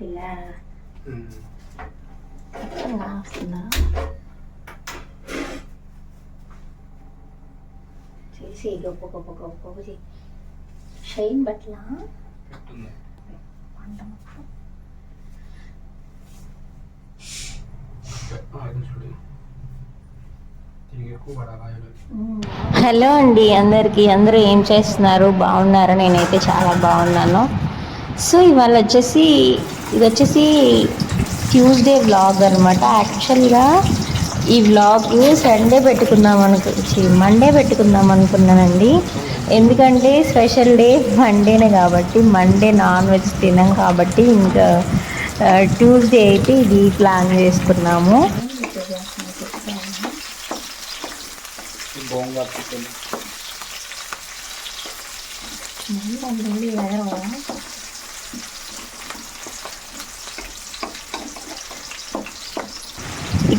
పిల్ల వస్తుందా చేసి గొప్ప గొప్ప గొప్ప గొప్ప షైన్ బట్ల. పంట మొత్తం. హలో అండి అందరికీ. అందరూ ఏం చేస్తున్నారు? బాగున్నారా? నేనైతే చాలా బాగున్నాను. సో ఇవాళ వచ్చేసి ఇది వచ్చేసి ట్యూస్డే వ్లాగ్ అనమాట యాక్చువల్గా ఈ వ్లాగ్ సండే పెట్టుకుందాం అనుకు మండే పెట్టుకుందాం అనుకున్నానండి. ఎందుకంటే స్పెషల్ డే మండేనే కాబట్టి మండే నాన్ వెజ్ తినాం కాబట్టి ఇంకా ట్యూస్డే అయితే ఇది ప్లాన్ చేసుకున్నాము.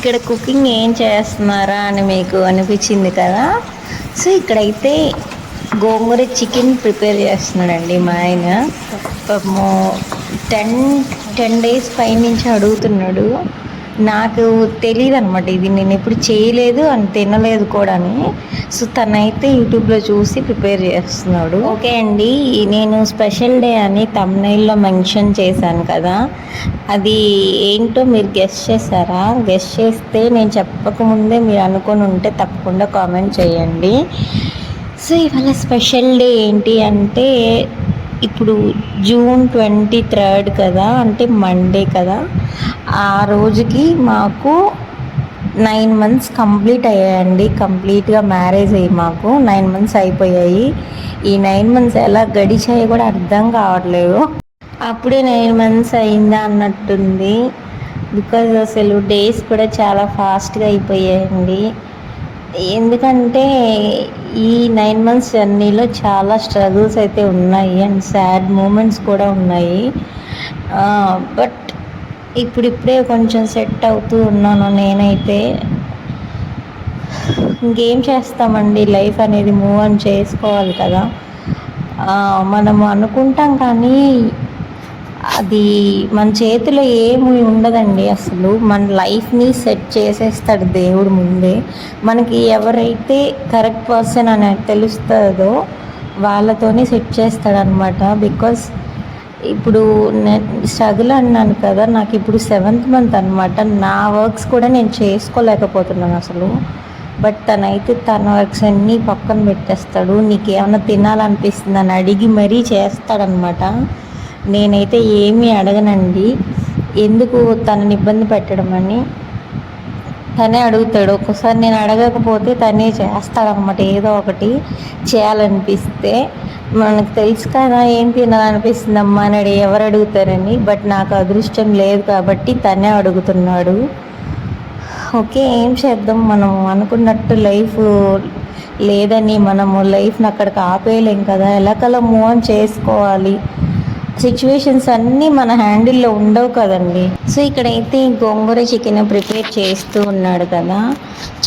ఇక్కడ కుకింగ్ ఏం చేస్తున్నారా అని మీకు అనిపించింది కదా? సో ఇక్కడైతే గోంగూర చికెన్ ప్రిపేర్ చేస్తున్నాడండి మా ఆయన. పాపము టెన్ టెన్ డేస్ పైనుంచి అడుగుతున్నాడు. నాకు తెలియదు అనమాట ఇది. నేను ఎప్పుడు చేయలేదు అని తినలేదు కూడా సో తనైతే యూట్యూబ్లో చూసి ప్రిపేర్ చేస్తున్నాడు. ఓకే అండి. నేను స్పెషల్ డే అని తమ్నైల్లో మెన్షన్ చేశాను కదా. అది ఏంటో మీరు గెస్ట్ చేశారా? గెస్ట్ చేస్తే నేను చెప్పకముందే మీరు అనుకొని ఉంటే తప్పకుండా కామెంట్ చేయండి. సో ఇవాళ స్పెషల్ డే ఏంటి అంటే ఇప్పుడు జూన్ ట్వంటీ థర్డ్ కదా అంటే మండే కదా ఆ రోజుకి మాకు నైన్ మంత్స్ కంప్లీట్ అయ్యాయండి. కంప్లీట్గా మ్యారేజ్ అయ్యి మాకు నైన్ మంత్స్ అయిపోయాయి. ఈ నైన్ మంత్స్ ఎలా గడిచాయో కూడా అర్థం కావట్లేదు. అప్పుడే నైన్ మంత్స్ అయిందా అన్నట్టుంది. బికాజ్ అసలు డేస్ కూడా చాలా ఫాస్ట్గా అయిపోయాయండి. ఎందుకంటే ఈ నైన్ మంత్స్ జర్నీలో చాలా స్ట్రగుల్స్ అయితే ఉన్నాయి అండ్ సాడ్ మూమెంట్స్ కూడా ఉన్నాయి. బట్ ఇప్పుడిప్పుడే కొంచెం సెట్ అవుతూ ఉన్నాను నేనైతే. ఇంకేం చేస్తామండి? లైఫ్ అనేది మూవ్ ఆన్ చేసుకోవాలి కదా. మనం అనుకుంటాం కానీ అది మన చేతిలో ఏమి ఉండదండి అసలు. మన లైఫ్ని సెట్ చేసేస్తాడు దేవుడు ముందే. మనకి ఎవరైతే కరెక్ట్ పర్సన్ అని తెలుస్తుందో వాళ్ళతోనే సెట్ చేస్తాడనమాట బికాస్ ఇప్పుడు నేను స్ట్రగుల్ అన్నాను కదా నాకు ఇప్పుడు సెవెంత్ మంత్ అనమాట నా వర్క్స్ కూడా నేను చేసుకోలేకపోతున్నాను అసలు. బట్ తనైతే తన వర్క్స్ అన్నీ పక్కన పెట్టేస్తాడు. నీకు ఏమైనా తినాలనిపిస్తుంది అని అడిగి మరీ చేస్తాడనమాట నేనైతే ఏమీ అడగనండి. ఎందుకు తనని ఇబ్బంది పెట్టడం అని? తనే అడుగుతాడు. ఒక్కోసారి నేను అడగకపోతే తనే చేస్తాడనమాట ఏదో ఒకటి చేయాలనిపిస్తే. మనకు తెలుసు కదా ఏం తినాలనిపిస్తుంది అమ్మా అని ఎవరు అడుగుతారని. బట్ నాకు అదృష్టం లేదు కాబట్టి తనే అడుగుతున్నాడు. ఓకే ఏం చేద్దాం? మనం అనుకున్నట్టు లైఫ్ లేదని మనము లైఫ్ని అక్కడికి ఆపేయలేం కదా. ఎలాకలా మూవ్ ఆన్ చేసుకోవాలి. సిచ్యువేషన్స్ అన్నీ మన హ్యాండిల్లో ఉండవు కదండి. సో ఇక్కడైతే గోంగూర చికెన్ ప్రిపేర్ చేస్తూ ఉన్నాడు కదా.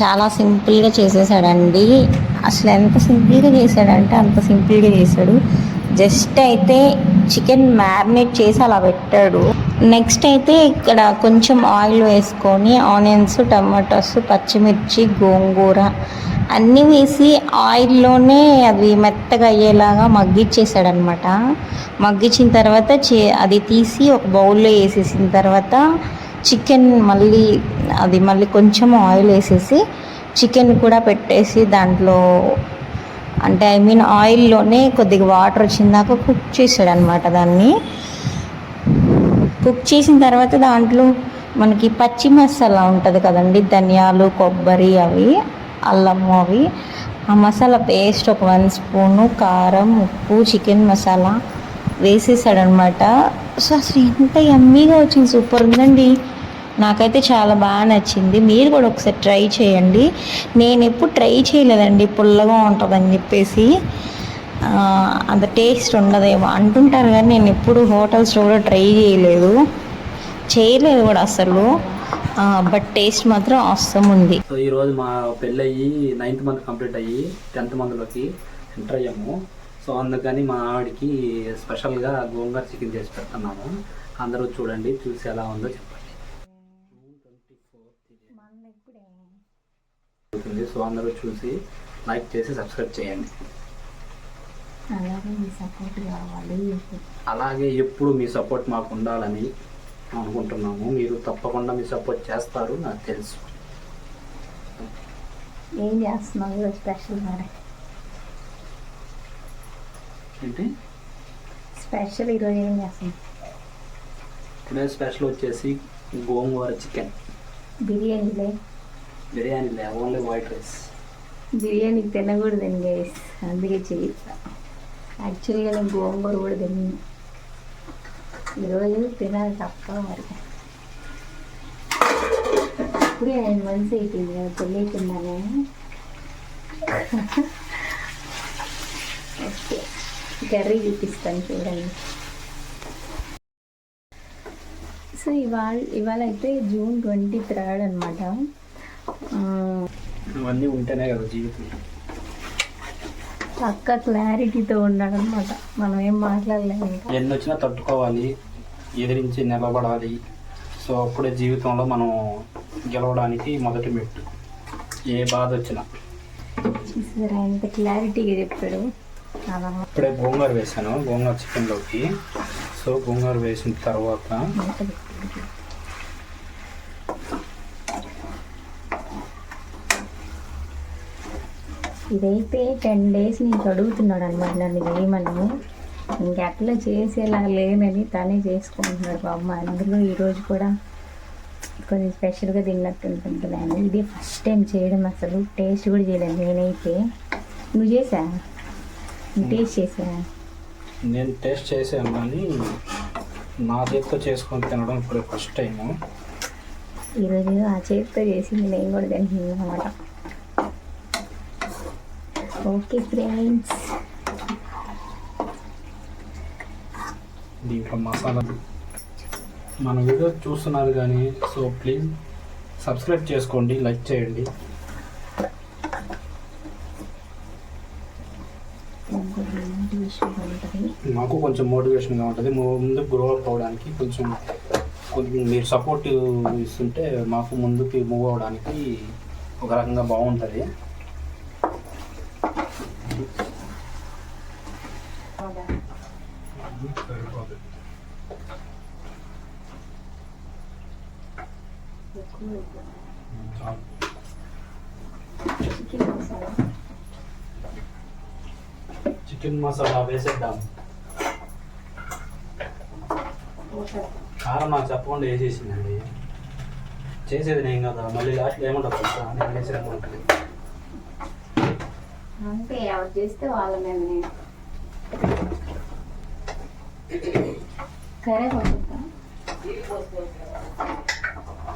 చాలా సింపుల్గా చేసేసాడండి. అసలు ఎంత సింపుల్గా చేశాడంటే అంత సింపుల్గా చేశాడు. జస్ట్ అయితే చికెన్ మ్యారినేట్ చేసి అలా పెట్టాడు. నెక్స్ట్ అయితే ఇక్కడ కొంచెం ఆయిల్ వేసుకొని ఆనియన్స్ టమాటోస్ పచ్చిమిర్చి గోంగూర అన్నీ వేసి ఆయిల్లోనే అవి మెత్తగా అయ్యేలాగా మగ్గిచ్చేసాడనమాట మగ్గించిన తర్వాత చే అది తీసి ఒక బౌల్లో వేసేసిన తర్వాత చికెన్ మళ్ళీ అది మళ్ళీ కొంచెం ఆయిల్ వేసేసి చికెన్ కూడా పెట్టేసి దాంట్లో అంటే ఐ మీన్ ఆయిల్లోనే కొద్దిగా వాటర్ వచ్చిందాక కుక్ చేసాడనమాట దాన్ని. కుక్ చేసిన తర్వాత దాంట్లో మనకి పచ్చి మసాలా ఉంటుంది కదండి ధనియాలు కొబ్బరి అవి. అల్లము అవి. ఆ మసాలా పేస్ట్ ఒక వన్ స్పూను కారం ఉప్పు చికెన్ మసాలా వేసేసాడనమాట సో అసలు ఎంత ఎమ్మీగా వచ్చింది సూపర్ ఉందండి. నాకైతే చాలా బాగా నచ్చింది. మీరు కూడా ఒకసారి ట్రై చేయండి. నేను ఎప్పుడు ట్రై చేయలేదండి పుల్లగా ఉంటుందని చెప్పేసి. అంత టేస్ట్ ఉండదేమో అంటుంటారు కానీ నేను ఎప్పుడు హోటల్స్లో కూడా ట్రై చేయలేదు. చేయలేదు కూడా అసలు. బట్ టేస్ట్ మాత్రం అవసరం ఉంది. సో ఈరోజు మా పెళ్ళి అయ్యి నైన్త్ మంత్ కంప్లీట్ అయ్యి టెన్త్ మంత్లోకి ఎంటర్ అయ్యాము. సో అందుకని మా ఆవిడకి స్పెషల్గా గోంగూర చికెన్ చేసి పెడుతున్నాము. అందరూ చూడండి చూసి ఎలా ఉందో చెప్పండి. సో అందరూ చూసి లైక్ చేసి సబ్స్క్రైబ్ చేయండి. అలాగే మీ సపోర్ట్ కావాలి అలాగే ఎప్పుడు మీ సపోర్ట్ మాకు ఉండాలని అనుకుంటున్నాము. మీరు తప్పకుండా మీ సపోర్ట్ చేస్తారు నాకు తెలుసు. ఏం చేస్తున్నావు స్పెషల్ మరి? ఏంటి? స్పెషల్ ఈరోజు ఏం చేస్తున్నావు? టుడే స్పెషల్ వచ్చేసి గోంగూర చికెన్. బిర్యానీలే బిర్యానీ లే ఓన్లీ వైట్ రైస్. బిర్యానీ తినకూడదండి అందుకే చేయిస్తా యాక్చువల్గా నేను గోంగూర కూడా తిన్నాను ఈరోజు తినాలి తప్ప మరి. ఇప్పుడే ఆయన మంచి అయిపోయింది కదా తెలియకుండానే ఓకే కర్రీ చూపిస్తాను చూడండి. సో ఇవాళ ఇవాళ అయితే జూన్ ట్వంటీ థర్డ్ అనమాట ఇవన్నీ ఉంటేనే కదా జీవితం. పక్క క్లారిటీతో ఉన్నాడనమాట మనం ఏం మాట్లాడలేము ఇంకా. ఎన్ని వచ్చినా తట్టుకోవాలి ఎదిరించి నిలబడాలి. సో అప్పుడే జీవితంలో మనం గెలవడానికి మొదటి మెట్టు. ఏ బాధ వచ్చినా. అంత క్లారిటీగా చెప్పాడు. అలా ఇప్పుడే గోంగూర వేసాను గోంగూర చికెన్లోకి సో గోంగూర వేసిన తర్వాత ఇదైతే టెన్ డేస్ నుంచి అడుగుతున్నాడు అనమాట నన్ను చేయమని ఇంకెట్లా చేసేలా లేనని తనే చేసుకుంటున్నాడు బామ్మ. అందులో ఈరోజు కూడా కొంచెం స్పెషల్గా తిన్నట్టు ఉంటుంది ఇది ఫస్ట్ టైం చేయడం అసలు. టేస్ట్ కూడా చేయలేదు నేనైతే. నువ్వు చేసా? నువ్వు టేస్ట్ చేసా? నేను టేస్ట్ చేసాను కానీ నా చేతితో చేసుకొని తినడం ఇప్పుడు ఫస్ట్ టైము. ఈరోజు ఆ చేతితో చేసింది నేను కూడా తింటున్నాను అనమాట ఓకే ఫ్రెండ్స్ దీంట్లో మసాలా. మన వీడియో చూస్తున్నారు కానీ సో ప్లీజ్ సబ్స్క్రైబ్ చేసుకోండి లైక్ చేయండి. మాకు కొంచెం మోటివేషన్గా ఉంటుంది. ముందు గ్రో అప్ అవడానికి కొంచెం కొంచెం మీరు సపోర్ట్ ఇస్తుంటే మాకు ముందుకి మూవ్ అవ్వడానికి ఒక రకంగా బాగుంటుంది. చికెన్ మసాలా వేసేద్దాం. కారం నాకు చెప్పకుండా వేసేసిందండి చేసేది నేను కదా మళ్ళీ లాస్ట్లో ఏమంటారు నేను వేసేది అంతే ఎవరు చేస్తే వాళ్ళ మేము నేను కరేపాకు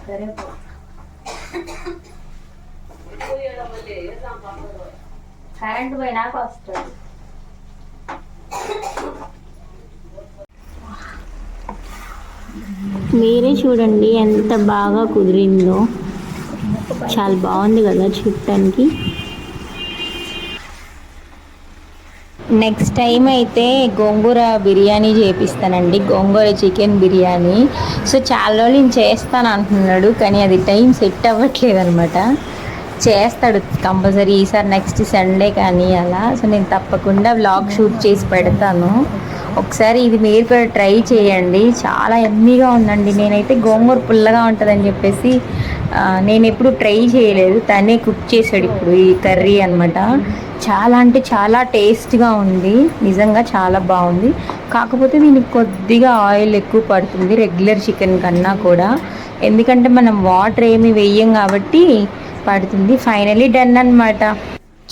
కరేపాకు కరెంట్ పోయినాక వస్తుంది. మీరే చూడండి ఎంత బాగా కుదిరిందో. చాలా బాగుంది కదా చూడటానికి. నెక్స్ట్ టైం అయితే గోంగూర బిర్యానీ చేపిస్తానండి. గోంగూర చికెన్ బిర్యానీ. సో చాలా రోజులు నేను చేస్తాను అంటున్నాడు కానీ అది టైం సెట్ అవ్వట్లేదు అనమాట చేస్తాడు కంపల్సరీ ఈసారి నెక్స్ట్ సండే కానీ అలా. సో నేను తప్పకుండా వ్లాగ్ షూట్ చేసి పెడతాను. ఒకసారి ఇది మీరు కూడా ట్రై చేయండి. చాలా ఎమ్మీగా ఉందండి. నేనైతే గోంగూర పుల్లగా ఉంటుందని చెప్పేసి నేను ఎప్పుడు ట్రై చేయలేదు. తనే కుక్ చేశాడు ఇప్పుడు ఈ కర్రీ అనమాట చాలా అంటే చాలా టేస్ట్గా ఉంది. నిజంగా చాలా బాగుంది. కాకపోతే దీనికి కొద్దిగా ఆయిల్ ఎక్కువ పడుతుంది రెగ్యులర్ చికెన్ కన్నా కూడా. ఎందుకంటే మనం వాటర్ ఏమి వేయం కాబట్టి పడుతుంది. ఫైనలీ డన్ అన్నమాట.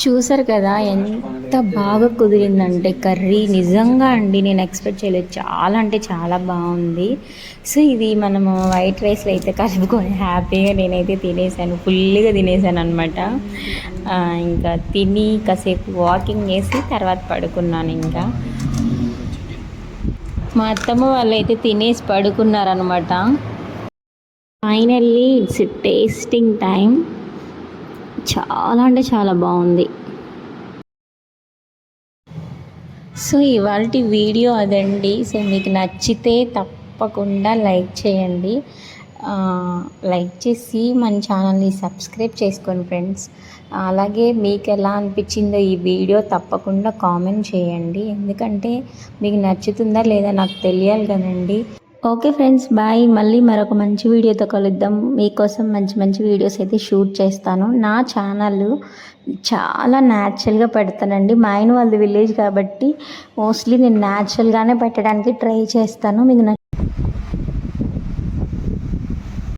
చూసారు కదా ఎంత బాగా కుదిరిందంటే కర్రీ. నిజంగా అండి నేను ఎక్స్పెక్ట్ చేయలేదు. చాలా అంటే చాలా బాగుంది. సో ఇది మనము వైట్ రైస్లో అయితే కలుపుకొని హ్యాపీగా నేనైతే తినేసాను. ఫుల్గా తినేసాను అనమాట ఇంకా తిని కాసేపు వాకింగ్ చేసి తర్వాత పడుకున్నాను ఇంకా. మా అత్తమ్మ వాళ్ళు అయితే తినేసి పడుకున్నారనమాట ఫైనల్లీ ఇట్స్ టేస్టింగ్ టైం చాలా అంటే చాలా బాగుంది. సో ఇవాళ వీడియో అదండి. సో మీకు నచ్చితే తప్పకుండా లైక్ చేయండి. లైక్ చేసి మన ఛానల్ని సబ్స్క్రైబ్ చేసుకోండి ఫ్రెండ్స్. అలాగే మీకు ఎలా అనిపించిందో ఈ వీడియో తప్పకుండా కామెంట్ చేయండి. ఎందుకంటే మీకు నచ్చుతుందా లేదా నాకు తెలియాలి కదండి. Okay friends bye. మళ్ళీ మరొక మంచి వీడియోతో కలుద్దాం. మీకోసం మంచి మంచి వీడియోస్ అయితే షూట్ చేస్తాను. నా ఛానల్ చాలా న్యాచురల్గా పెడతానండి. మా ఆయన వాళ్ళది విలేజ్ కాబట్టి మోస్ట్లీ నేను న్యాచురల్గానే పెట్టడానికి ట్రై చేస్తాను. మీకు